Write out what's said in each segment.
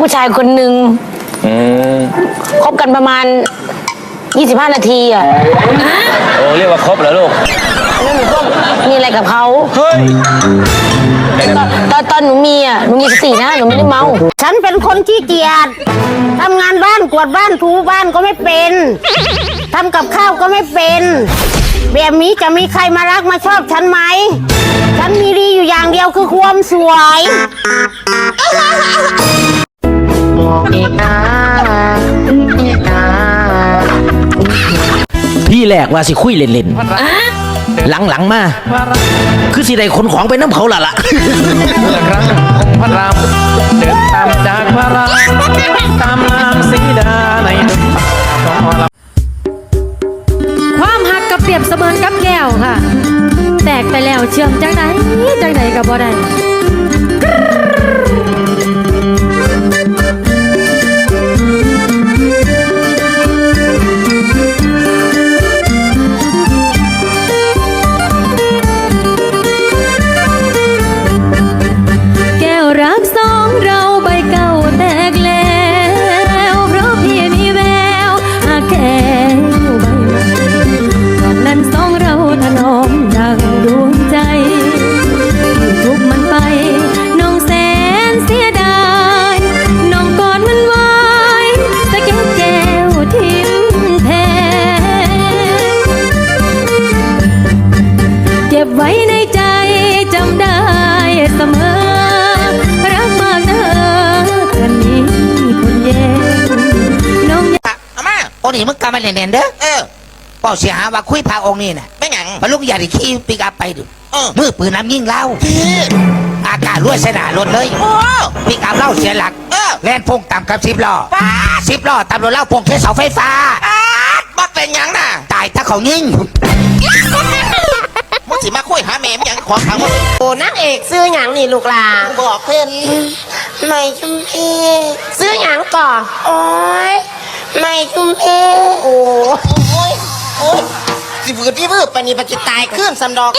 ผู้ชายคนหนึ่งอืมคบกันประมาณ 25 นาทีอะโอ้เรียกว่าครบเหรอลูกแล้วหนูก็มีอะไรกับเขาเฮ้ยตอนตอนตอนหนูมีอะหนูมีสตินะหนูไม่ได้เมา ฉันเป็นคนขี้เกียจทำงานบ้านกวาดบ้านถูบ้านก็ไม่เป็นทำกับข้าวก็ไม่เป็น แบบนี้จะมีใครมารักมาชอบฉันไหม ฉันมีดีอยู่อย่างเดียวคือความสวย ที่แรกว่าสิคุยเล่นๆ หลังๆมา คือสิได้ขนของไปน้ำเขาละล่ะ เมื่อครั้งองค์พระรามเดินตามจากพระรามตามนางสีดาในดงป่าของเราความหักกับเปรียบเสมือนกับแก้วค่ะ แตกไปแล้วเชื่อมจังไหนจังไหนกับบ่ได้ นี่มึงกลับมาเล่นๆเด้อเออเป่าเสียหาว่าคุยพาองค์นี่น่ะไม่หยังพระลูกอย่าได้ขี่ปีกอัพไปดูเออมือปืนน้ำยิงเล่าอากาศรั่วเสนารถเลยโอ้ปีกอัพเล่าเสียหลักเออแล่นพงต่ำกับสิบล้อสิบล้อตำรวจเล่าพงเทเสาไฟฟ้าบักเป็นหยังน่ะตายถ้าเขายิงมึงสิมาคุยหาแม่มยังของทางมึงโอ้นางเอกซื้อหยังนี่ลูกหลาบอกเพื่อนไม่ชุมพีซื้อหยังก่อโอ้ย ไม่ชุมพีโอ้ยโอ้ยสิบืดพี่บืดปานนี้ปจิตายขึ้นสำดอก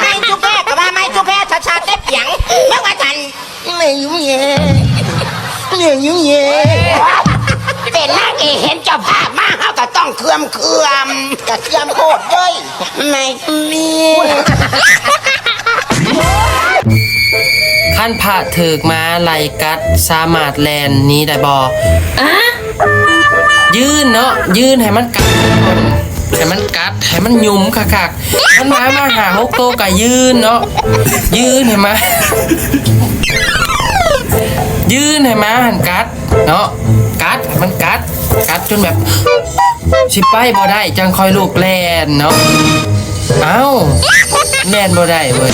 ไม่จุ๊บแพ้กับว่าไม่จุ๊บแพ้ชาชาเต็บเสียงเมื่อวันจันทร์ไม่ยุ่งเย่ไม่ยุ่งเย่เป็นนางเอกเห็นเจ้าภาพมาเขาก็ต้องเคลือมเคลือมกับเคลือมโคตรเว้ยไม่ชุมพีขั้นผ่าถือกมาไหลกัดสามารถแลนหนี้ได้บอ ยืนเนาะยืนให้มันกัดให้มันกัดให้มันยุ่มคักๆมันมามาหาฮกโตกับยืนเนาะยืนให้มยืนให้มาหันกัดเนาะกัดมันกัดกัดจนแบบสิไปบ่ได้จังคอยลูกแลนเนาะเอ้าแลนบ่ได้เว้ย